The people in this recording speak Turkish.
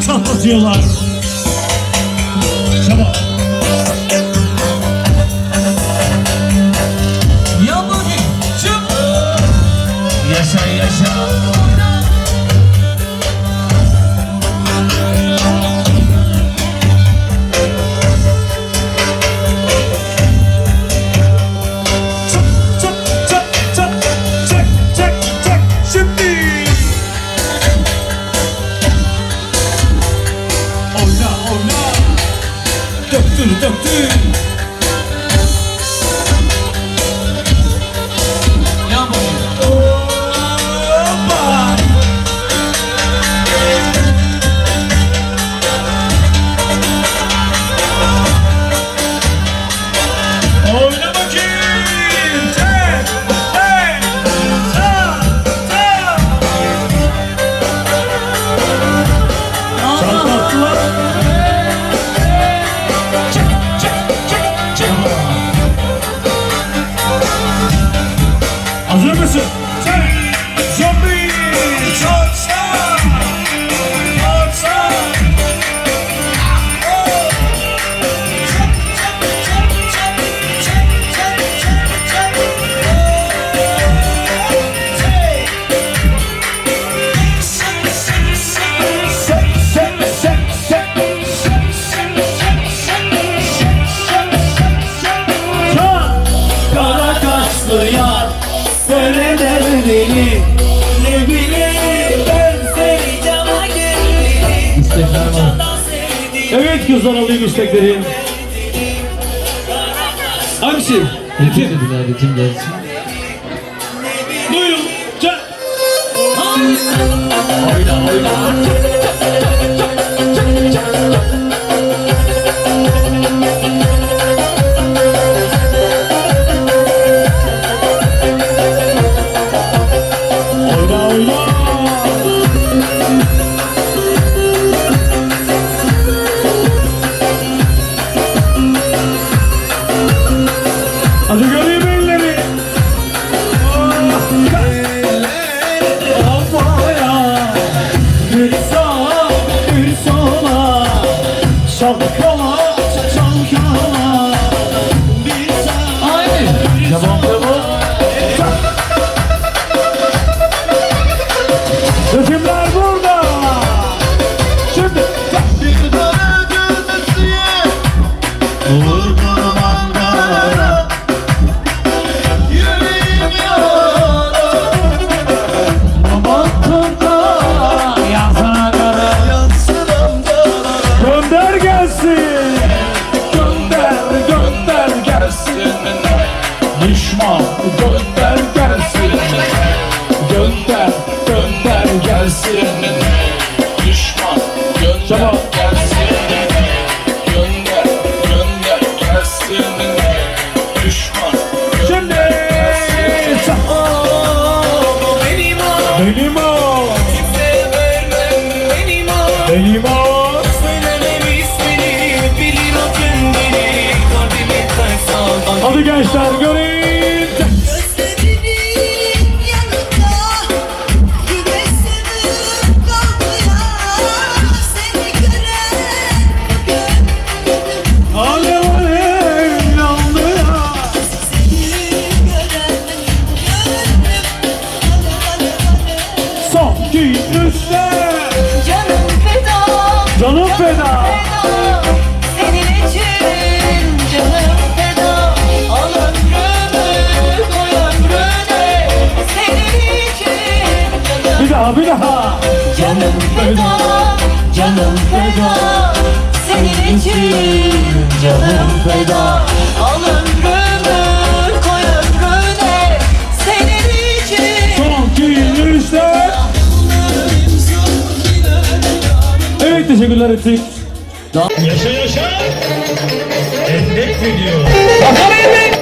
çatlatıyorlar. Çabuk. Yaşa yaşa. Söyle derdini. Ne bileyim ben seni cana geldim. İstekler var. Evet kızlar alayım istekleri. Hangisi? Ritim. Ritim gelsin. Buyurun. Çak. Oyna oyna. Çalkala çalkala bir gelsin. Düşman gönder Tamam. gelsin Gönder gönder gelsin Düşman Şimdi. O benim o. Benim o. Kimseye vermem benim o. Benim o. Söylemem ismini bilir daha bir daha. Canım feda, canım feda Senin için canım feda Al ömrümü koy ömrüne Senin için Son iki üstte. Evet teşekkürler ettik. Yaşa yaşa. Endek video. Bakalım